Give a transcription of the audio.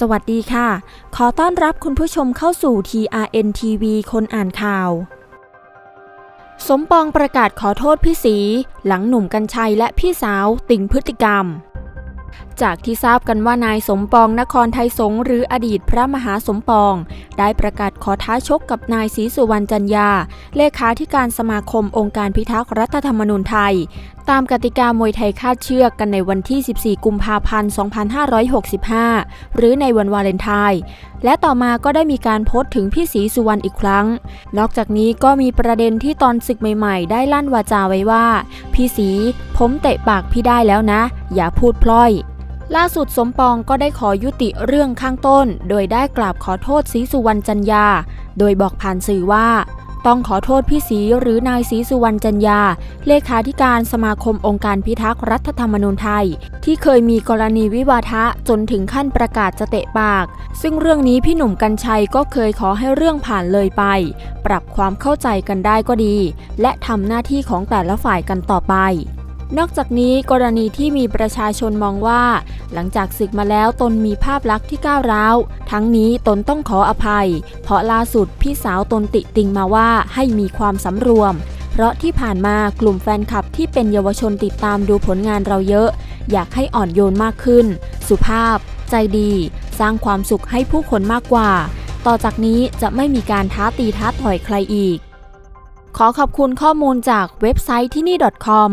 สวัสดีค่ะ ขอต้อนรับคุณผู้ชมเข้าสู่ TRN TV คนอ่านข่าว สมปองประกาศขอโทษพี่สี หลังหนุ่มกัญชัยและพี่สาวติ่งพฤติกรรม จากที่ทราบกันว่านายสมปองนครไทยสงหรืออดีตพระมหาสมปอง ได้ประกาศขอท้าชกกับนายศรีสุวรรณจันยา เลขาธิการสมาคมองค์การพิทักษ์รัฐธรรมนูญไทย ตามกติกามวยไทยคาดเชือกกันในวันที่ 14 กุมภาพันธ์ 2565 หรือในวันวาเลนไทน์และต่อมาก็ได้มีการโพสต์ถึงพี่ศรีสุวรรณอีกครั้ง นอกจากนี้ก็มีประเด็นที่ตอนศึกใหม่ๆ ได้ลั่นวาจาไว้ว่า พี่ศรีผมเตะปากพี่ได้แล้วนะ อย่าพูดพล่อยล่าสุดสมปองก็ได้ขอยุติเรื่องข้างต้น โดยได้กราบขอโทษศรีสุวรรณจันยา โดยบอกผ่านสื่อว่า ต้องขอโทษพี่ศรีหรือนายศรีสุวรรณจันยา เลขาธิการสมาคมองค์การพิทักษ์รัฐธรรมนูญไทย ที่เคยมีกรณีวิวาทะจนถึงขั้นประกาศจะเตะปาก ซึ่งเรื่องนี้พี่หนุ่มกัญชัยก็เคยขอให้เรื่องผ่านเลยไป ปรับความเข้าใจกันได้ก็ดี และทำหน้าที่ของแต่ละฝ่ายกันต่อไป นอกจากนี้กรณีที่มีประชาชนมองว่า หลังจากศึกมาแล้วตนมีภาพลักษณ์ที่ก้าวร้าว ทั้งนี้ตนต้องขออภัย เพราะล่าสุดพี่สาวตนติติงมาว่าให้มีความสำรวม เพราะที่ผ่านมากลุ่มแฟนคลับที่เป็นเยาวชนติดตามดูผลงานเราเยอะ อยากให้อ่อนโยนมากขึ้น สุภาพ ใจดี สร้างความสุขให้ผู้คนมากกว่า ต่อจากนี้จะไม่มีการท้าตีท้าต่อยใครอีก ขอขอบคุณข้อมูลจากเว็บไซต์ที่นี่ .com